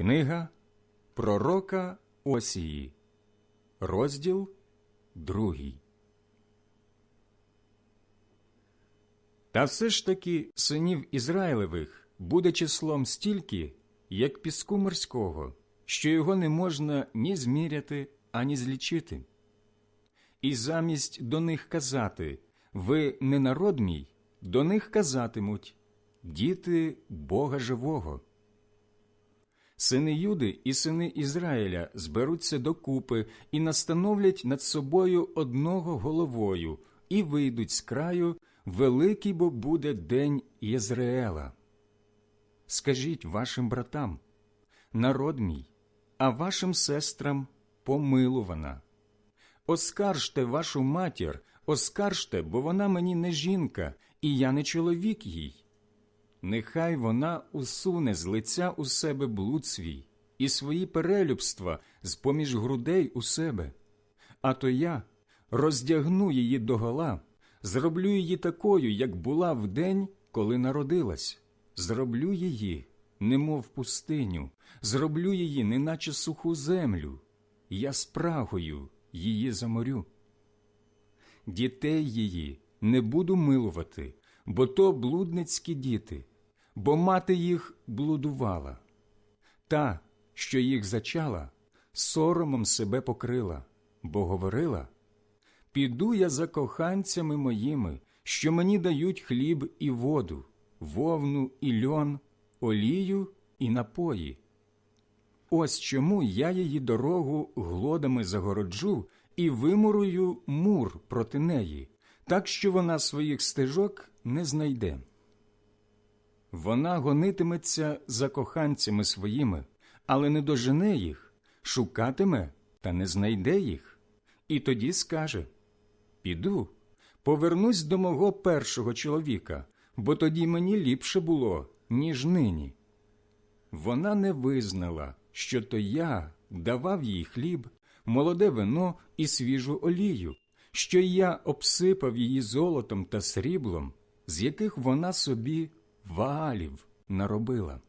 Книга Пророка Осії, розділ другий. Та все ж таки синів Ізраїлевих буде числом стільки, як піску морського, що його не можна ні зміряти, ані злічити. І замість до них казати ви не народ мій, до них казатимуть діти Бога живого. Сини Юди і сини Ізраїля зберуться докупи і настановлять над собою одного головою, і вийдуть з краю, великий бо буде день Єзреела. Скажіть вашим братам, народ мій, а вашим сестрам помилувана. Оскаржте вашу матір, оскаржте, бо вона мені не жінка, і я не чоловік їй. Нехай вона усуне з лиця у себе блуд свій і свої перелюбства з поміж грудей у себе, а то я роздягну її догола, зроблю її такою, як була в день, коли народилась, зроблю її, немов пустиню, зроблю її, неначе суху землю, я спрагою її заморю. Дітей її не буду милувати, бо то блудницькі діти, бо мати їх блудувала. Та, що їх зачала, соромом себе покрила, бо говорила Піду я за коханцями моїми, що мені дають хліб і воду, вовну і льон, олію і напої. Ось чому я її дорогу глодами загороджу і вимурую мур проти неї, так що вона своїх стежок не знайде. Вона гонитиметься за коханцями своїми, але не дожене їх, шукатиме та не знайде їх. І тоді скаже Піду, повернусь до мого першого чоловіка, бо тоді мені ліпше було, ніж нині. Вона не визнала, що то я давав їй хліб, молоде вино і свіжу олію, що я обсипав її золотом та сріблом, з яких вона собі ваалів наробила.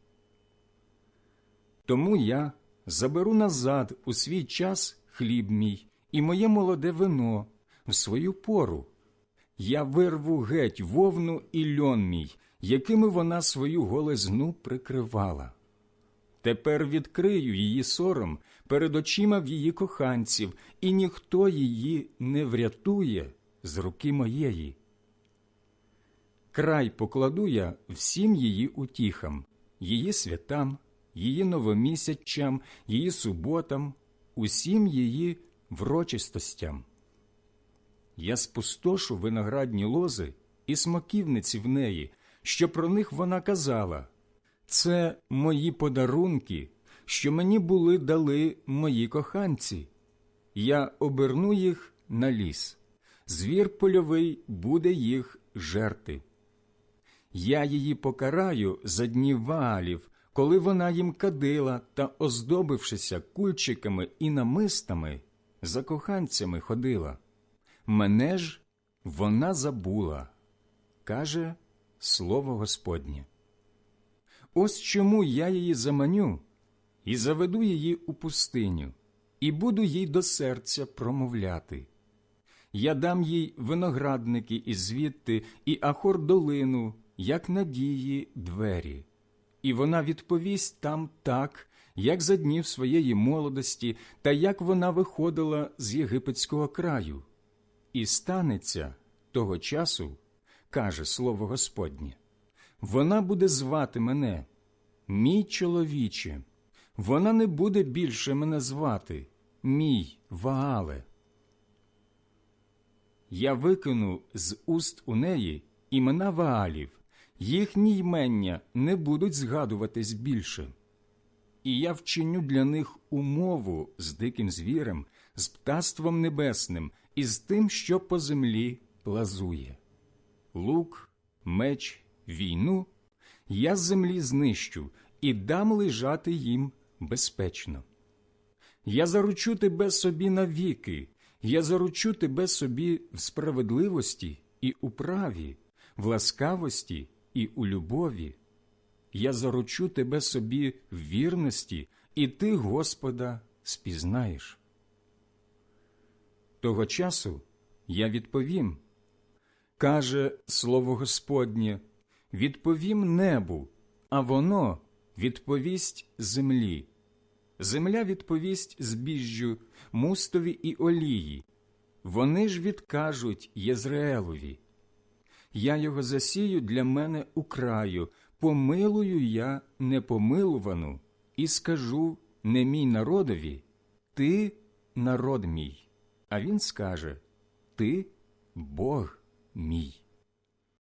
Тому я заберу назад у свій час хліб мій і моє молоде вино в свою пору. Я вирву геть вовну і льон мій, якими вона свою голезну прикривала. Тепер відкрию її сором перед очима в її коханців, і ніхто її не врятує з руки моєї. Край покладу я всім її утіхам, її святам, її новомісячам, її суботам, усім її врочистостям. Я спустошу виноградні лози і смоківниці в неї, що про них вона казала це мої подарунки, що мені були дали мої коханці. Я оберну їх на ліс, звір польовий буде їх жерти. Я її покараю за днів ваалів, коли вона їм кадила та, оздобившися кульчиками і намистами, за коханцями ходила. Мене ж вона забула, каже слово Господнє. Ось чому я її заманю і заведу її у пустиню, і буду їй до серця промовляти. Я дам їй виноградники і звідти, і ахор долину, як надії двері, і вона відповість там так, як за днів своєї молодості, та як вона виходила з єгипетського краю. І станеться того часу, каже слово Господнє, вона буде звати мене, мій чоловіче, вона не буде більше мене звати, мій Ваале. Я викину з уст у неї імена Ваалів, їхні ймення не будуть згадуватись більше. І я вчиню для них умову з диким звірем, з птаством небесним і з тим, що по землі плазує. Лук, меч, війну я з землі знищу і дам лежати їм безпечно. Я заручу тебе собі навіки, я заручу тебе собі в справедливості і у праві, в ласкавості і у любові. Я заручу тебе собі в вірності і ти Господа спізнаєш. Того часу я відповім, каже слово Господнє, відповім небу, а воно відповість землі. Земля відповість збіжжю, мустові і олії. Вони ж відкажуть Єзраелові. Я його засію для мене у краю, помилую я непомилувану, і скажу не мій народові, ти народ мій. А він скаже Ти Бог мій.